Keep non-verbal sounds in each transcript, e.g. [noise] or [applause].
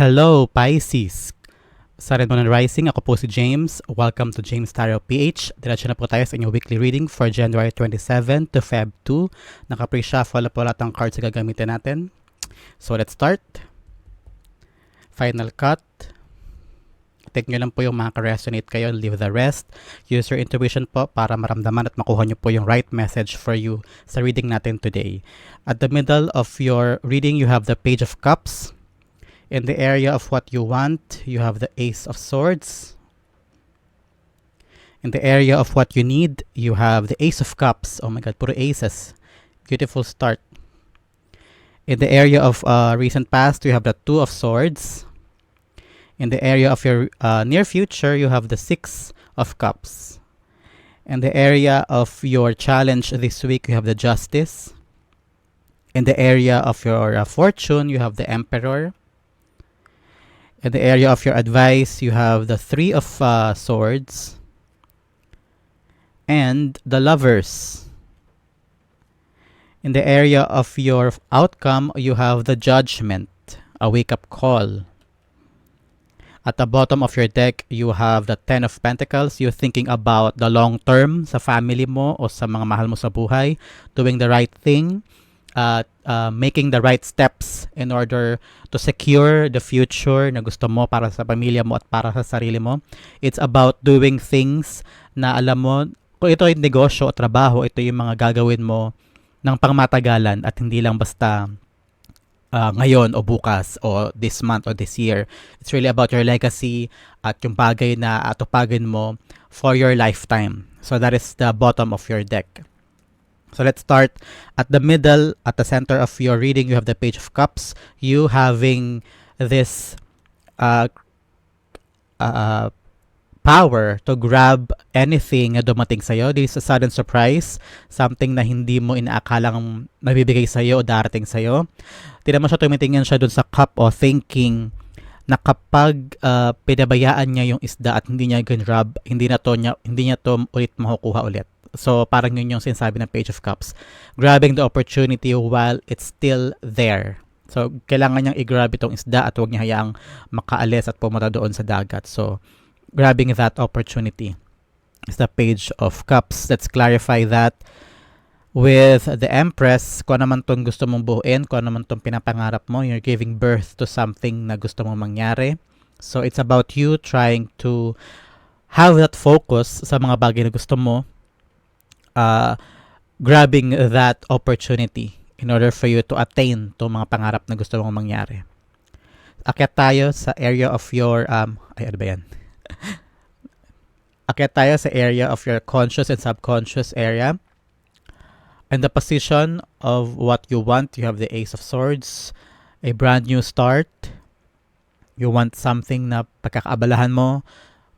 Hello, Pisces! Sa Red Moon and Rising, ako po si James. Welcome to James Tarot PH. Diretso na po tayo sa inyong weekly reading for January 27 to Feb 2. Naka-pre-shuffle na po lahat ng cards na gagamitin natin. So, let's start. Final cut. Take nyo lang po yung mga ka-resonate kayo, leave the rest. Use your intuition po para maramdaman at makuha nyo po yung right message for you sa reading natin today. At the middle of your reading, you have the Page of Cups. In the area of what you want, you have the Ace of Swords. In the area of what you need, you have the Ace of Cups. Oh my god, puro aces. Beautiful start. In the area of uh, recent past, you have the Two of Swords. In the area of your uh, near future, you have the Six of Cups. In the area of your challenge this week, you have the Justice. In the area of your uh, fortune, you have the Emperor. In the area of your advice, you have the Three of uh, Swords and the Lovers. In the area of your outcome, you have the Judgment, a wake up call. At the bottom of your deck, you have the Ten of Pentacles. You're thinking about the long term sa family mo o sa mga mahal mo sa buhay, doing the right thing, uh, uh, making the right steps in order to secure the future na gusto mo para sa pamilya mo at para sa sarili mo. It's about doing things na alam mo, kung ito ay negosyo o trabaho, ito yung mga gagawin mo ng pangmatagalan at hindi lang basta uh, ngayon o bukas o this month o this year. It's really about your legacy at yung bagay na atupagin mo for your lifetime. So that is the bottom of your deck. So let's start at the middle, at the center of your reading, you have the Page of Cups. You having this uh, uh, power to grab anything na dumating sa'yo. This is a sudden surprise, something na hindi mo inaakalang mabibigay sa'yo o darating sa'yo. Tinan mo siya, tumitingin siya dun sa cup o thinking na kapag uh, pinabayaan niya yung isda at hindi niya grab, hindi na to niya, hindi niya to ulit makukuha ulit. So, parang yun yung sinasabi ng Page of Cups. Grabbing the opportunity while it's still there. So, kailangan niyang i-grab itong isda at huwag niya hayaang makaalis at pumunta doon sa dagat. So, grabbing that opportunity is the Page of Cups. Let's clarify that with the Empress, kung ano naman itong gusto mong buuin, kung ano naman itong pinapangarap mo, you're giving birth to something na gusto mong mangyari. So, it's about you trying to have that focus sa mga bagay na gusto mo uh, grabbing that opportunity in order for you to attain to mga pangarap na gusto mong mangyari. Akyat tayo sa area of your, um, ay ano ba yan? [laughs] Akyat tayo sa area of your conscious and subconscious area. In the position of what you want, you have the Ace of Swords, a brand new start. You want something na pagkakaabalahan mo,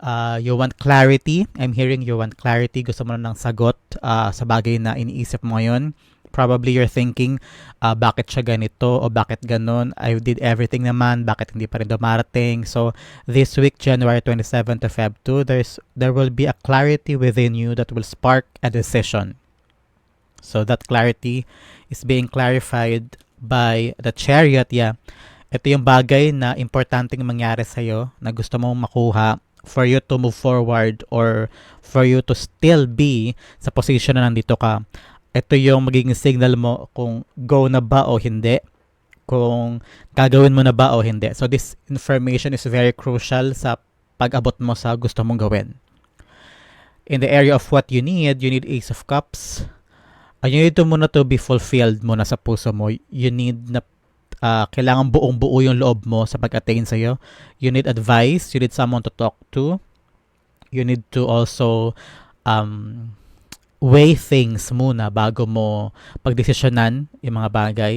Uh, you want clarity. I'm hearing you want clarity. Gusto mo ng sagot uh, sa bagay na iniisip mo ngayon. Probably you're thinking, uh, bakit siya ganito o bakit ganon? I did everything naman. Bakit hindi pa rin dumarating? So, this week, January 27 to Feb 2, there's, there will be a clarity within you that will spark a decision. So, that clarity is being clarified by the chariot. Yeah. Ito yung bagay na importanteng mangyari sa'yo na gusto mong makuha for you to move forward or for you to still be sa position na nandito ka. Ito yung magiging signal mo kung go na ba o hindi. Kung gagawin mo na ba o hindi. So this information is very crucial sa pag-abot mo sa gusto mong gawin. In the area of what you need, you need Ace of Cups. Uh, you need to muna to be fulfilled muna sa puso mo. You need na uh, kailangan buong buo yung loob mo sa pag-attain sa'yo. You need advice, you need someone to talk to. You need to also um, weigh things muna bago mo pagdesisyonan yung mga bagay.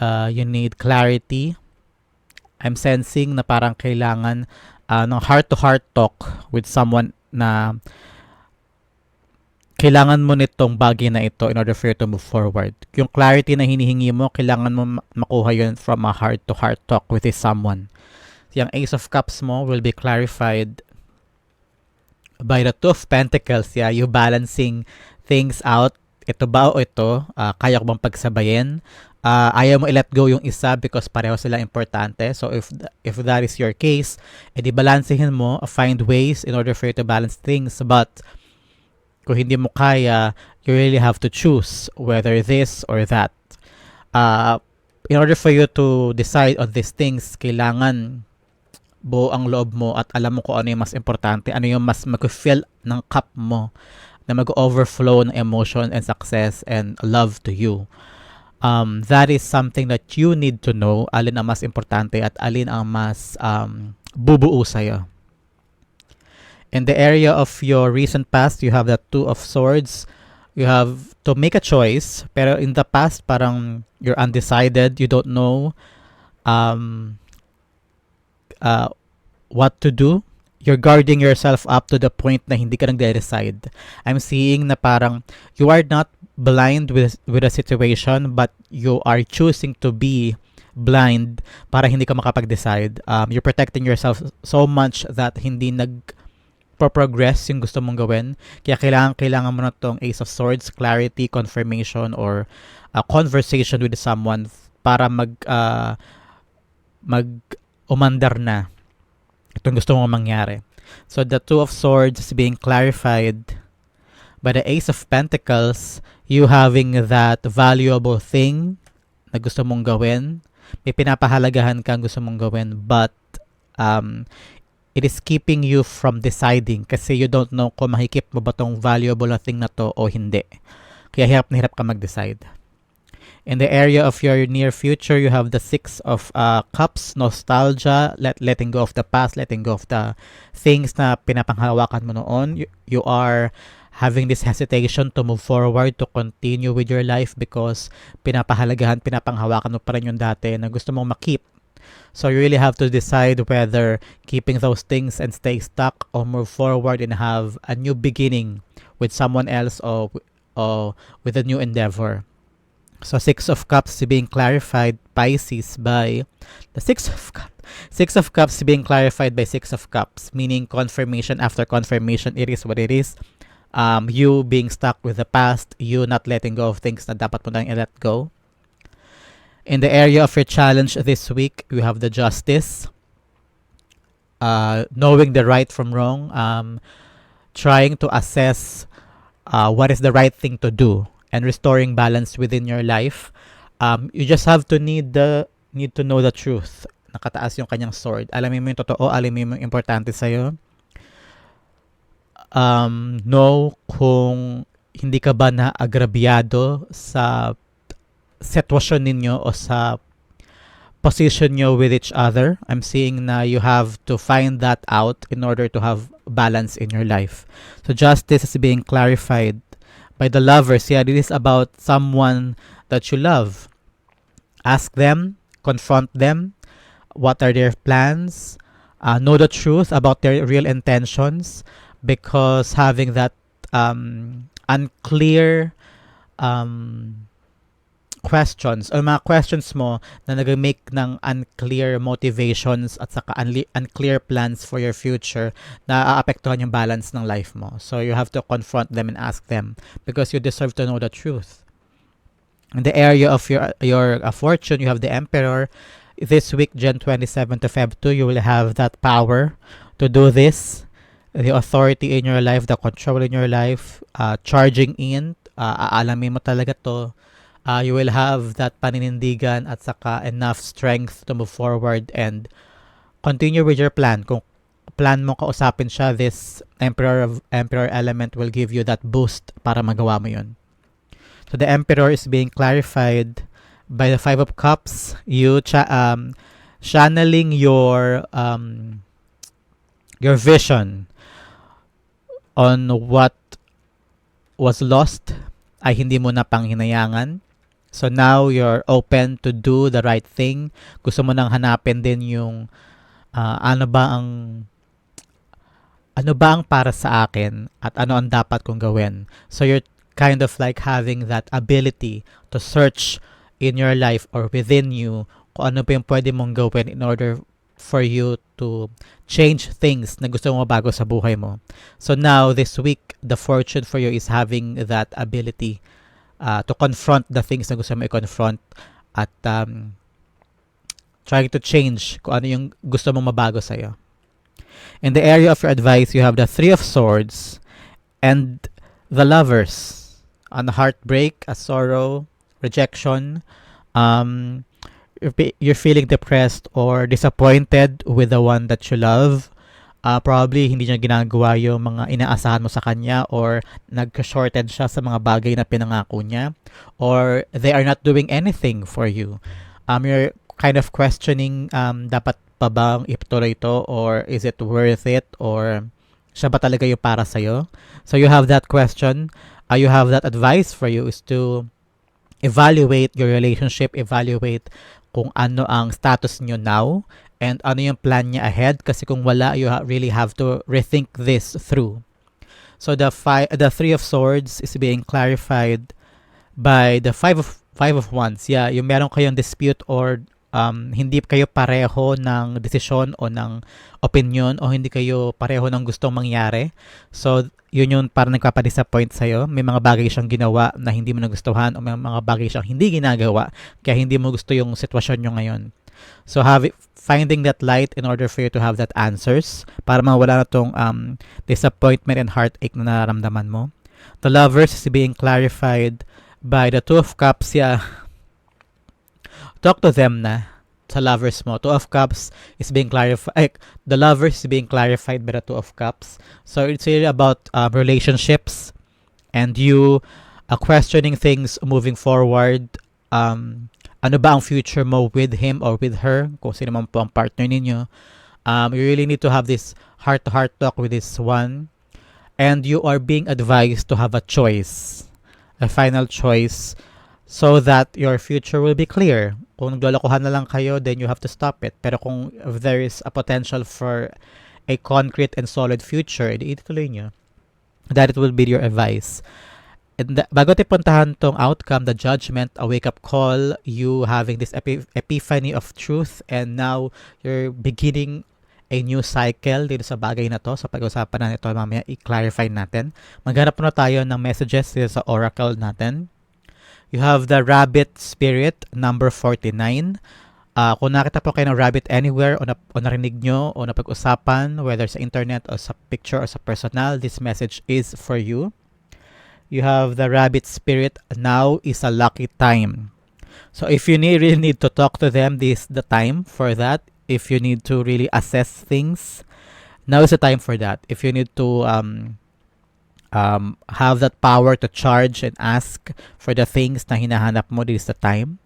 Uh, you need clarity. I'm sensing na parang kailangan uh, ng heart-to-heart talk with someone na kailangan mo nitong bagay na ito in order for you to move forward. Yung clarity na hinihingi mo, kailangan mo makuha yun from a heart-to-heart talk with someone. Yung Ace of Cups mo will be clarified by the Two of Pentacles. Yeah, you balancing things out. Ito ba o ito? Uh, kaya ko bang pagsabayin? uh, ayaw mo i-let go yung isa because pareho sila importante. So if th- if that is your case, edi balansehin mo, find ways in order for you to balance things. But kung hindi mo kaya, you really have to choose whether this or that. Uh, in order for you to decide on these things, kailangan buo ang loob mo at alam mo kung ano yung mas importante, ano yung mas mag-fill ng cup mo na mag-overflow ng emotion and success and love to you. Um, that is something that you need to know alin ang mas importante at alin ang mas um, bubuo sa'yo. In the area of your recent past, you have the Two of Swords. You have to make a choice. Pero in the past, parang you're undecided. You don't know um, uh, what to do. You're guarding yourself up to the point na hindi ka nang decide I'm seeing na parang you are not blind with with a situation but you are choosing to be blind para hindi ka makapag-decide. Um, you're protecting yourself so much that hindi nag progress yung gusto mong gawin. Kaya kailangan, kailangan mo na tong Ace of Swords, clarity, confirmation, or a conversation with someone para mag, uh, mag umandar na itong gusto mong mangyari. So the Two of Swords is being clarified by the Ace of Pentacles, you having that valuable thing na gusto mong gawin. May pinapahalagahan kang gusto mong gawin but um, it is keeping you from deciding kasi you don't know kung makikip mo ba tong valuable na thing na to o hindi. Kaya hirap na hirap ka mag-decide. In the area of your near future, you have the Six of uh, Cups, nostalgia, let, letting go of the past, letting go of the things na pinapanghawakan mo noon. You, you are having this hesitation to move forward, to continue with your life because pinapahalagahan, pinapanghawakan mo pa rin yung dati na gusto mong makip. So you really have to decide whether keeping those things and stay stuck or move forward and have a new beginning with someone else or, or with a new endeavor. So Six of Cups being clarified Pisces by the Six of Cups. Six of Cups being clarified by Six of Cups, meaning confirmation after confirmation, it is what it is. Um, you being stuck with the past, you not letting go of things na dapat mo nang i-let go. In the area of your challenge this week, you have the Justice. Uh, knowing the right from wrong, um, trying to assess uh, what is the right thing to do and restoring balance within your life. Um, you just have to need the need to know the truth. Nakataas yung kanyang sword. Alamin mo yung totoo, alamin mo yung importante sa'yo. Um, know kung hindi ka ba na agrabyado sa sitwasyon ninyo o sa position nyo with each other. I'm seeing na you have to find that out in order to have balance in your life. So justice is being clarified by the lovers. Yeah, it is about someone that you love. Ask them, confront them. What are their plans? Uh, know the truth about their real intentions because having that um, unclear um, questions or mga questions mo na nag-make ng unclear motivations at saka unli- unclear plans for your future na aapektuhan yung balance ng life mo. So you have to confront them and ask them because you deserve to know the truth. In the area of your your uh, fortune, you have the Emperor. This week, Jan 27 to Feb 2, you will have that power to do this. The authority in your life, the control in your life, uh, charging in, uh, aalamin mo talaga to uh, you will have that paninindigan at saka enough strength to move forward and continue with your plan. Kung plan mo kausapin siya, this Emperor of Emperor element will give you that boost para magawa mo yun. So the Emperor is being clarified by the Five of Cups. You cha- um, channeling your um, your vision on what was lost ay hindi mo na panghinayangan So now you're open to do the right thing. Gusto mo nang hanapin din yung uh, ano ba ang ano ba ang para sa akin at ano ang dapat kong gawin. So you're kind of like having that ability to search in your life or within you kung ano pa yung pwede mong gawin in order for you to change things na gusto mo bago sa buhay mo. So now, this week, the fortune for you is having that ability uh, to confront the things na gusto mo i-confront at um, trying to change kung ano yung gusto mong mabago sa'yo. In the area of your advice, you have the Three of Swords and the Lovers. On heartbreak, a sorrow, rejection, um, you're feeling depressed or disappointed with the one that you love. Uh, probably hindi niya ginagawa yung mga inaasahan mo sa kanya or nag-shorted siya sa mga bagay na pinangako niya or they are not doing anything for you. Um, you're kind of questioning um, dapat pa bang ituloy ito or is it worth it or siya ba talaga yung para sa'yo? So you have that question. Uh, you have that advice for you is to evaluate your relationship, evaluate kung ano ang status nyo now and ano yung plan niya ahead kasi kung wala you really have to rethink this through. So the five the 3 of swords is being clarified by the 5 of 5 of wands. Yeah, yung meron kayong dispute or um, hindi kayo pareho ng desisyon o ng opinion o hindi kayo pareho ng gustong mangyari. So, yun yung parang nagpapadisappoint sa'yo. May mga bagay siyang ginawa na hindi mo nagustuhan o may mga bagay siyang hindi ginagawa kaya hindi mo gusto yung sitwasyon nyo ngayon. So, have it, finding that light in order for you to have that answers para mawala na tong um, disappointment and heartache na nararamdaman mo. The lovers is being clarified by the Two of Cups. Yeah, talk to them na sa lovers mo. Two of Cups is being clarified. the lovers is being clarified by the Two of Cups. So it's really about uh, relationships and you uh, questioning things moving forward. Um, ano ba ang future mo with him or with her? Kung sino man po ang partner ninyo. Um, you really need to have this heart-to-heart talk with this one. And you are being advised to have a choice. A final choice so that your future will be clear. Kung naglolokohan na lang kayo, then you have to stop it. Pero kung if there is a potential for a concrete and solid future, edi ituloy nyo. That it will be your advice. And the, bago tayo puntahan tong outcome, the judgment, a wake-up call, you having this epi- epiphany of truth, and now you're beginning a new cycle dito sa bagay na to. Sa pag-usapan na ito, mamaya i-clarify natin. Maghanap na tayo ng messages dito sa oracle natin. You have the rabbit spirit, number 49. Uh, kung nakita po kayo ng rabbit anywhere o, na, o narinig nyo o napag-usapan, whether sa internet o sa picture or sa personal, this message is for you. You have the rabbit spirit, now is a lucky time. So if you need, really need to talk to them, this is the time for that. If you need to really assess things, now is the time for that. If you need to um, um, have that power to charge and ask for the things na hinahanap mo, this is the time.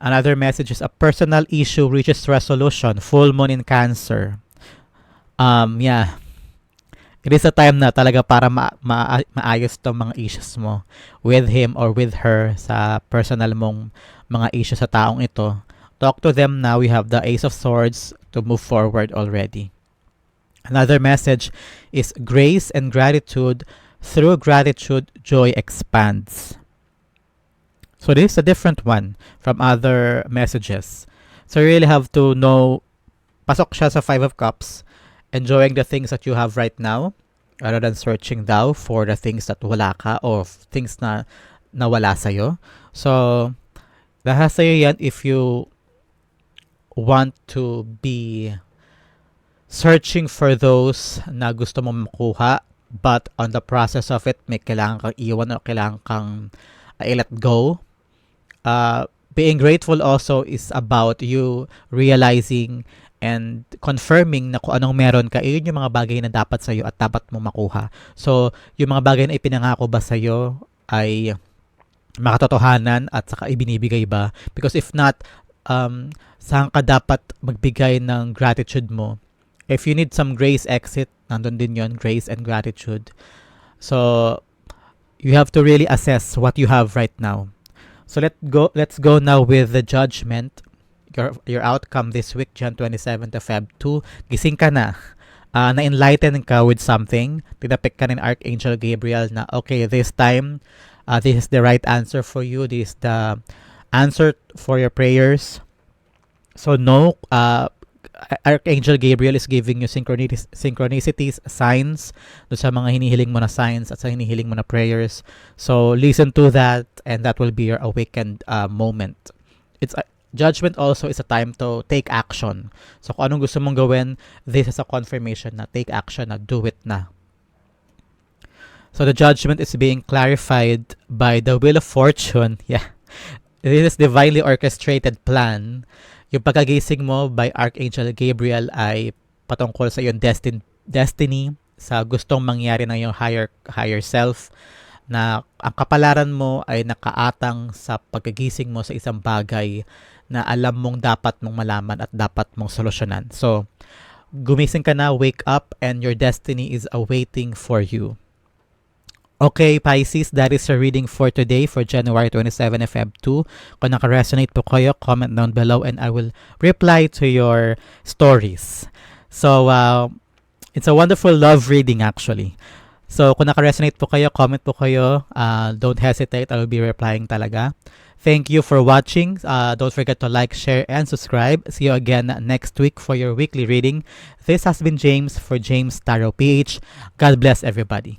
Another message is a personal issue reaches resolution. Full moon in Cancer. Um, yeah. It is a time na talaga para ma- ma- maayos tong mga issues mo with him or with her sa personal mong mga issues sa taong ito. Talk to them now. We have the Ace of Swords to move forward already. Another message is grace and gratitude. Through gratitude, joy expands. So this is a different one from other messages. So you really have to know, pasok siya sa Five of Cups, enjoying the things that you have right now, rather than searching daw for the things that wala ka or things na nawala sa'yo. So, lahat sa'yo yan if you want to be searching for those na gusto mo makuha but on the process of it may kailangan kang iwan o kailangan kang uh, i-let go uh, being grateful also is about you realizing and confirming na kung anong meron ka, yun yung mga bagay na dapat sa'yo at dapat mo makuha. So, yung mga bagay na ipinangako ba sa'yo ay makatotohanan at saka ibinibigay ba? Because if not, um, saan ka dapat magbigay ng gratitude mo? If you need some grace exit, nandun din yon grace and gratitude. So, you have to really assess what you have right now. So let go let's go now with the judgment. Your your outcome this week, Jan 27 to Feb 2. Gising ka na. Uh, na-enlighten ka with something. Tinapik ka ng Archangel Gabriel na, okay, this time, uh, this is the right answer for you. This is the answer for your prayers. So no, uh, Archangel Gabriel is giving you synchronicities, synchronicities signs do sa mga hinihiling mo na signs at sa hinihiling mo na prayers. So, listen to that and that will be your awakened uh, moment. it's judgment also is a time to take action. So kung anong gusto mong gawin, this is a confirmation na take action na do it na. So the judgment is being clarified by the wheel of fortune. [laughs] Yeah. This is divinely orchestrated plan. Yung pagkagising mo by Archangel Gabriel ay patungkol sa iyong destin destiny, sa gustong mangyari ng iyong higher higher self na ang kapalaran mo ay nakaatang sa pagkagising mo sa isang bagay na alam mong dapat mong malaman at dapat mong solusyonan. So, gumising ka na, wake up, and your destiny is awaiting for you. Okay, Pisces, that is your reading for today for January 27 Feb 2. Kung naka-resonate po kayo, comment down below and I will reply to your stories. So, uh, it's a wonderful love reading actually. So, kung naka-resonate po kayo, comment po kayo. Uh, don't hesitate. I will be replying talaga. Thank you for watching. Uh, don't forget to like, share, and subscribe. See you again next week for your weekly reading. This has been James for James Tarot PH. God bless everybody.